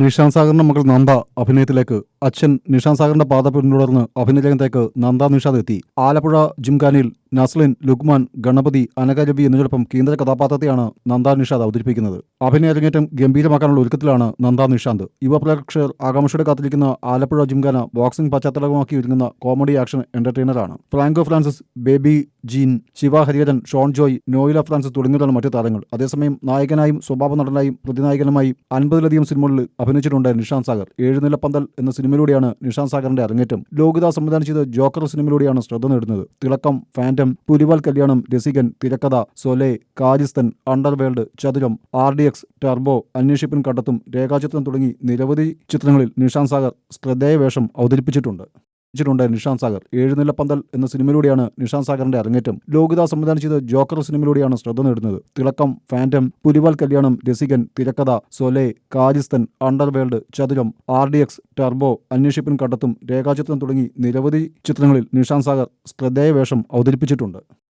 നിഷാന്ത് സാഗറിന്റെ മകൾ നന്ദ അഭിനയത്തിലേക്ക്. അച്ഛൻ നിഷാന്ത് സാഗറിന്റെ പാത പിന്തുടർന്ന് അഭിനയരംഗത്തേക്ക് നന്ദ നിഷാദ് എത്തി. ആലപ്പുഴ ജിംഖാനയിൽ നസ്ലിൻ ലുക്മാൻ ഗണപതി അനകരവി എന്നിവരോടൊപ്പം കേന്ദ്ര കഥാപാത്രത്തെയാണ് നന്ദാ നിഷാദ് അവതരിപ്പിക്കുന്നത്. അഭിനയ അരങ്ങേറ്റം ഗംഭീരമാക്കാനുള്ള ഒരുക്കത്തിലാണ് നന്ദാ നിഷാന്ത്. യുവ പ്രേക്ഷകർ ആകാംക്ഷയോടെ കാത്തിരിക്കുന്ന ആലപ്പുഴ ജിംഖാന ബോക്സിംഗ് പശ്ചാത്തലമാക്കി ഒരുങ്ങുന്ന കോമഡി ആക്ഷൻ എന്റർടൈനറാണ്. Franco Francis baby gene Shiva Hariharan Sean Joy Noila Francis തുടങ്ങിയവരാണ് മറ്റു താരങ്ങൾ. അതേസമയം നായകനായും സ്വഭാവ നടനായും പ്രതിനായകനുമായി അൻപതിലധികം സിനിമകളിൽ അഭിനയിച്ചിട്ടുണ്ട് നിഷാന്ത് സാഗർ. ഏഴുനില പന്തൽ എന്ന സിനിമയിലൂടെയാണ് നിഷാന്ത് സാഗറിന്റെ അരങ്ങേറ്റം. ലോകിത സംവിധാനം ചെയ്ത ജോക്കർ സിനിമയിലൂടെയാണ് ശ്രദ്ധ നേടുന്നത്. തിളക്കം ഫാന്റം പുലിവാൽ കല്യാണം രസികൻ തിരക്കഥ സൊലെ കാരിസ്തൻ Underworld Chathuram R D X Turbo Anweshippin Kandethum Rekhachithram തുടങ്ങി നിരവധി ചിത്രങ്ങളിൽ നിഷാന്ത് സാഗർ ശ്രദ്ധേയ വേഷം അവതരിപ്പിച്ചിട്ടുണ്ട്. ിട്ടുണ്ട് നിഷാന്ത് സാഗർ. ഏഴുനിലപ്പന്തൽ എന്ന സിനിമയിലൂടെയാണ് നിഷാന്ത് സാഗറിന്റെ അരങ്ങേറ്റം. ലോകിത സംവിധാനം ചെയ്ത ജോക്കർ സിനിമയിലൂടെയാണ് ശ്രദ്ധ നേടുന്നത്. തിളക്കം ഫാന്റം പുലിവാൽ കല്യാണം രസികൻ തിരക്കഥ സൊലെ കാരിസ്തൻ Underworld Chathuram R D X Turbo Anweshippin Kandethum Rekhachithram തുടങ്ങി നിരവധി ചിത്രങ്ങളിൽ നിഷാന്ത് സാഗർ ശ്രദ്ധേയ വേഷം അവതരിപ്പിച്ചിട്ടുണ്ട്.